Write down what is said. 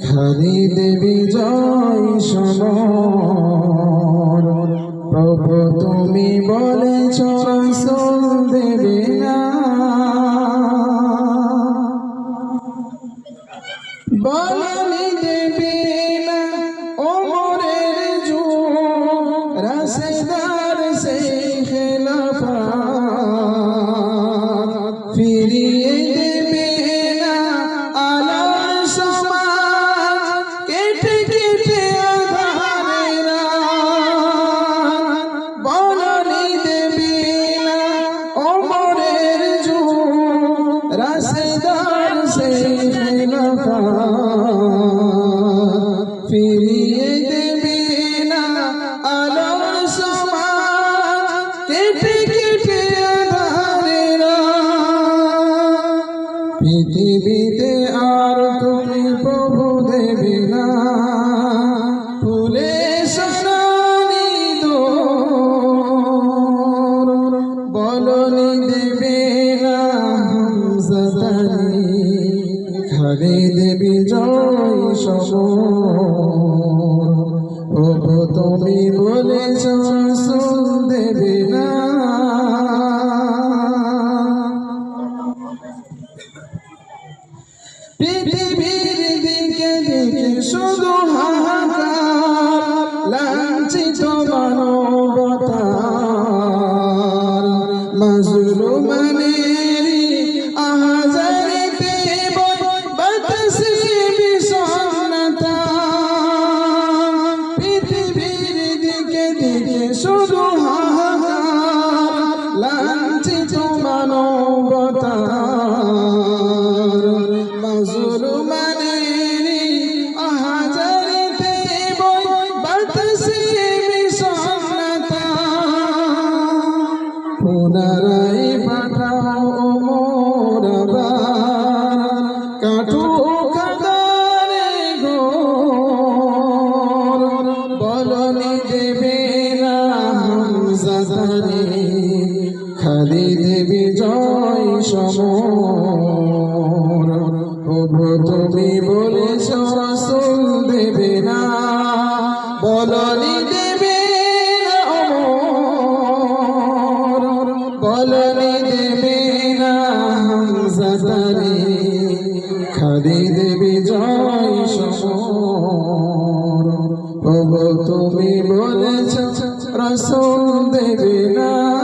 খালি দেবী জয় সমর প্রভু তুমি বলেছ রসুল দেবে না। বলনি দেবে পৃথিবীতে আর তুমি প্রভু দেবে না ফুলে দোর, বলনি দেবে না খালি দেবী জয় প্রভু তুমি বলেছ শুন দেবে না। পৃথিবীর দিকে দিকে শুধু হাহাকার লাঞ্ছিত মানবতার দিকে খালি দেবে জয় সমর। প্রভু তুমি বলেছ, রসুল দেবে না। বলনি দেবে বলনি দেবে না হামজাদারে। দেবে জয় সমর। প্রভু তুমি বলেছ, রসুল দেবে না।